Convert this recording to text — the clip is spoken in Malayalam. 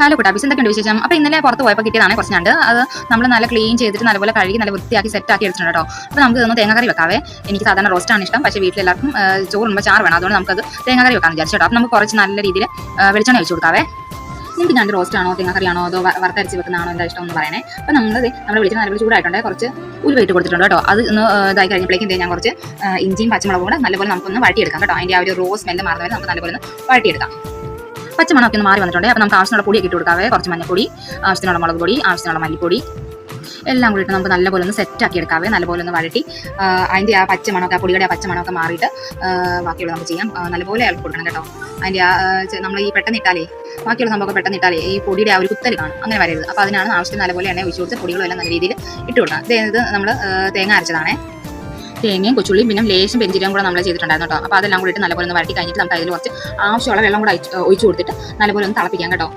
ഹലോ കുട്ടാബീസ് എന്തൊക്കെയുണ്ട് വിശേഷം. അപ്പോൾ ഇന്നലെ പുറത്ത് പോയപ്പോൾ കിട്ടിയതാണ് കുറച്ച് ഞണ്ട്. അത് നമ്മൾ നല്ല ക്ലീൻ ചെയ്തിട്ട് നല്ലപോലെ കഴുകി നല്ല വൃത്തിയാക്കി സെറ്റ് ആക്കി എടുത്തിട്ടുണ്ട് കേട്ടോ അപ്പോൾ നമുക്ക് ഇതൊന്ന് തേങ്ങാക്കറി വെക്കാവേ. എനിക്ക് സാധാരണ റോസ്റ്റ് ആണ് ഇഷ്ടം. പക്ഷേ വീട്ടിലെല്ലാവർക്കും ചോറുമ്പോൾ ചാറ് വേണം. അതുകൊണ്ട് നമുക്കത് തേങ്ങാക്കറി വെക്കാമെന്ന് വിചാരിച്ചു കേട്ടോ അപ്പോൾ നമുക്ക് കുറച്ച് നല്ല രീതിയിൽ വെളിച്ചെണ്ണ വെച്ച് കൊടുക്കാവേ. നിങ്ങൾക്ക് ഞാൻ റോസ്റ്റാണോ തേങ്ങാക്കറിയാണോ അതോ വറുത്തരച്ച് വെക്കുന്നതാണോ എന്താ ഇഷ്ടം എന്ന് പറയണേ. അപ്പോൾ നമ്മൾ നമ്മുടെ വിളിച്ച് നല്ല ചൂടായിട്ടുണ്ട്. കുറച്ച് ഉലുവ ഇട്ട് കൊടുത്തിട്ടുണ്ട് കേട്ടോ അത് ഒന്ന് ഇതായി കഴിഞ്ഞപ്പോഴേക്കും ഞാൻ കുറച്ച് ഇഞ്ചിയും പച്ചമുളകും കൂടെ നല്ലപോലെ നമുക്കൊന്ന് വഴറ്റിയെടുക്കാം കേട്ടോ അതിന്റെ ആ ഒരു റോസ് സ്മെല്ല് മാറുന്നവരെ നമുക്ക് നല്ലപോലെ ഒന്ന് വഴറ്റിയെടുക്കാം. പച്ചമണമൊക്കെ ഒന്ന് മാറി വന്നിട്ടുണ്ട്. അപ്പോൾ നമുക്ക് ആവശ്യമുള്ള പൊടിയൊക്കെ ഇട്ട് കൊടുക്കാവേ. കുറച്ച് മഞ്ഞപ്പൊടി ആവശ്യത്തിനുള്ള മുളക് പൊടി ആവശ്യത്തിനുള്ള മല്ലിപ്പൊടി. എല്ലാം കൂടി നമുക്ക് നല്ലപോലെ ഒന്ന് സെറ്റ് ആക്കി എടുക്കാവേ. നല്ലപോലെ ഒന്ന് വഴറ്റി അതിന്റെ ആ പച്ചമണമൊക്കെ ആ പൊടിയുടെ ആ പച്ചമണമൊക്കെ മാറിയിട്ട് ബാക്കിയുള്ള നമുക്ക് ചെയ്യാം. നല്ലപോലെ ഇളക്കി കൊടുക്കണം കേട്ടോ. അതിന്റെ ആ നമ്മൾ ഈ പെട്ടെന്ന് ഇട്ടാലേ ബാക്കിയുള്ള സംഭവമൊക്കെ പെട്ടെന്ന് ഇട്ടാലേ ഈ പൊടിയുടെ ആ ഒരു കുത്തൽ കാണും. അങ്ങനെ വരരുത്. അപ്പോൾ അതിനാണ് ആവശ്യത്തിന് നല്ലപോലെ എണ്ണ ഒഴിച്ച് കൊടുത്ത് പൊടികളും എല്ലാം നല്ല രീതിയിൽ ഇട്ട് കൊടുക്കണം. ഇത് നമ്മൾ തേങ്ങ അരച്ചതാണേ. തേങ്ങയും കൊച്ചുള്ളിയും പിന്നെ ലേശം പെഞ്ചിരിയും കൂടെ നമ്മൾ ചെയ്തിട്ടുണ്ടായിരുന്നു കേട്ടോ. അപ്പോൾ അതെല്ലാം കൂടി നല്ലപോലെ ഒന്ന് വരട്ടി കഴിഞ്ഞിട്ട് നമുക്ക് അതിൽ കുറച്ച് ആവശ്യമുള്ള വെള്ളം കൂടെ ഒഴിച്ച് കൊടുത്തിട്ട് നല്ലപോലെ ഒന്ന് തിളപ്പിക്കാം കേട്ടോ.